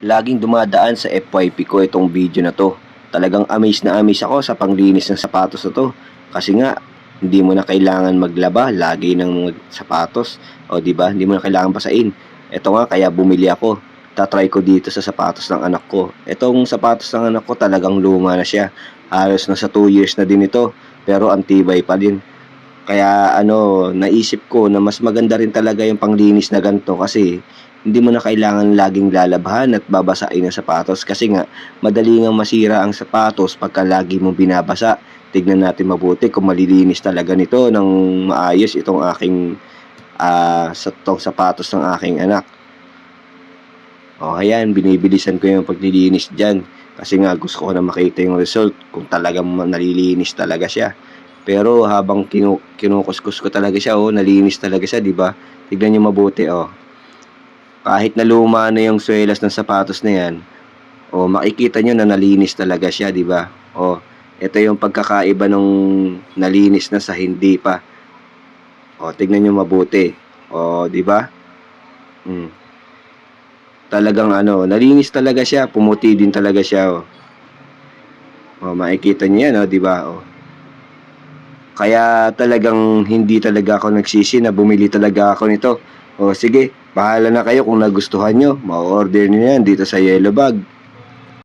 Laging dumadaan sa FYP ko itong video na to. Talagang amaze na amaze ako sa panglinis ng sapatos na to. Kasi nga, hindi mo na kailangan maglaba lagi ng mga sapatos. O di ba? Hindi mo na kailangan basain. Ito nga, kaya bumili ako. Tatry ko dito sa sapatos ng anak ko. Itong sapatos ng anak ko talagang luma na siya. Halos nasa 2 years na din ito. Pero antibay pa din. Kaya ano, naisip ko na mas maganda rin talaga yung panglinis na ganito kasi hindi mo na kailangan laging lalabhan at babasain ang sapatos kasi nga madali nga masira ang sapatos pagka lagi mo binabasa. Tignan natin mabuti kung malilinis talaga nito ng maayos itong aking ah sa tong sapatos ng aking anak. O ayan, binibilisan ko yung paglilinis dyan kasi nga gusto ko na makita yung result kung talagang nalilinis talaga siya. Pero habang kinu kinukuskus ko talaga siya, oh, nalinis talaga siya, di ba? Tignan niyo mabuti, oh kahit na luma na yung swelas ng sapatos na yan, o makikita nyo na nalinis talaga siya, di ba? O, ito yung pagkakaiba nung nalinis na sa hindi pa. O, tignan nyo mabuti. O, di ba? Mm. Talagang ano, nalinis talaga siya, pumuti din talaga siya, o. O, makikita nyo yan, o, di ba? O. Kaya talagang hindi talaga ako nagsisi na bumili talaga ako nito. O sige, bahala na kayo kung nagustuhan nyo. Ma-order nyo yan dito sa Yellow Bag.